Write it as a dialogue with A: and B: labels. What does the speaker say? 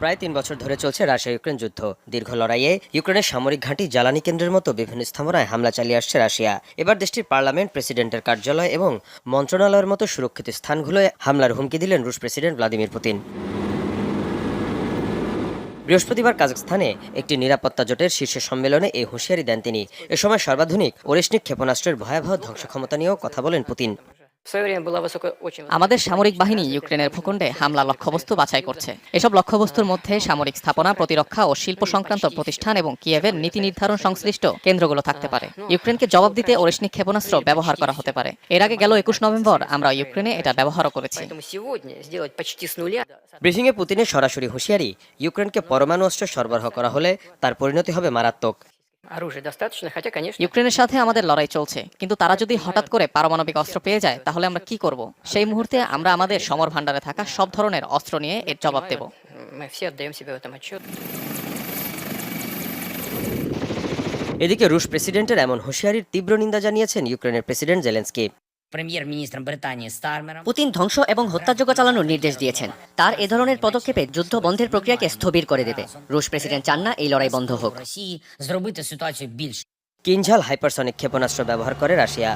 A: প্রায় তিন বছর ধরে চলছে রাশিয়া ইউক্রেন যুদ্ধ। দীর্ঘ লড়াইয়ে ইউক্রেনের সামরিক ঘাঁটি জ্বালানি কেন্দ্রের মতো বিভিন্ন স্থাপনায় হামলা চালিয়ে আসছে রাশিয়া। এবার দেশটির পার্লামেন্ট, প্রেসিডেন্টের কার্যালয় এবং মন্ত্রণালয়ের মতো সুরক্ষিত স্থানগুলোয় হামলার হুমকি দিলেন রুশ প্রেসিডেন্ট ভ্লাদিমির পুতিন। বৃহস্পতিবার কাজাকস্তানে একটি নিরাপত্তা জোটের শীর্ষ সম্মেলনে এই হুঁশিয়ারি দেন তিনি। এ সময় সর্বাধুনিক ওরেশনিক ক্ষেপণাস্ত্রের ভয়াবহ ধ্বংস ক্ষমতা নিয়েও কথা বলেন পুতিন।
B: আমাদের সামরিক বাহিনী ইউক্রেনের ভূখণ্ডে হামলা লক্ষ্যবস্তু বাছাই করছে। এসব লক্ষ্যবস্তুর মধ্যে সামরিক স্থাপনা প্রতিরক্ষা ও শিল্প সংক্রান্ত প্রতিষ্ঠান এবং কিয়েভের নীতি নির্ধারণ সংশ্লিষ্ট কেন্দ্রগুলো থাকতে পারে। ইউক্রেনকে জবাব দিতে ওরেশনি ক্ষেপণাস্ত্র ব্যবহার করা হতে পারে। এর আগে গেল একুশ নভেম্বর আমরা ইউক্রেনে এটা ব্যবহারও করেছি।
A: ব্রিফিং পুতিনের সরাসরি হুঁশিয়ারি ইউক্রেনকে পরমাণু অস্ত্র সরবরাহ করা হলে তার পরিণতি হবে মারাত্মক।
B: ইউক্রেনের সাথে আমাদের লড়াই চলছে। কিন্তু তারা যদি হঠাৎ করে পারমাণবিক অস্ত্র পেয়ে যায় তাহলে আমরা কি করব? সেই মুহূর্তে আমরা আমাদের সমর ভান্ডারে থাকা সব ধরনের অস্ত্র নিয়ে এর জবাব দেব।
A: এদিকে রুশ প্রেসিডেন্টের এমন হুঁশিয়ারির তীব্র নিন্দা জানিয়েছেন ইউক্রেনের প্রেসিডেন্ট জেলেন্সকি।
C: পুতিন ধ্বংস এবং হত্যাযোগ্য চালানোর নির্দেশ দিয়েছেন। তার এ ধরনের পদক্ষেপে যুদ্ধ বন্ধের প্রক্রিয়াকে স্থবির করে দেবে। রুশ প্রেসিডেন্ট চান না এই লড়াই বন্ধ হোক।
A: কিনঝাল হাইপারসনিক ক্ষেপণাস্ত্র ব্যবহার করে রাশিয়া।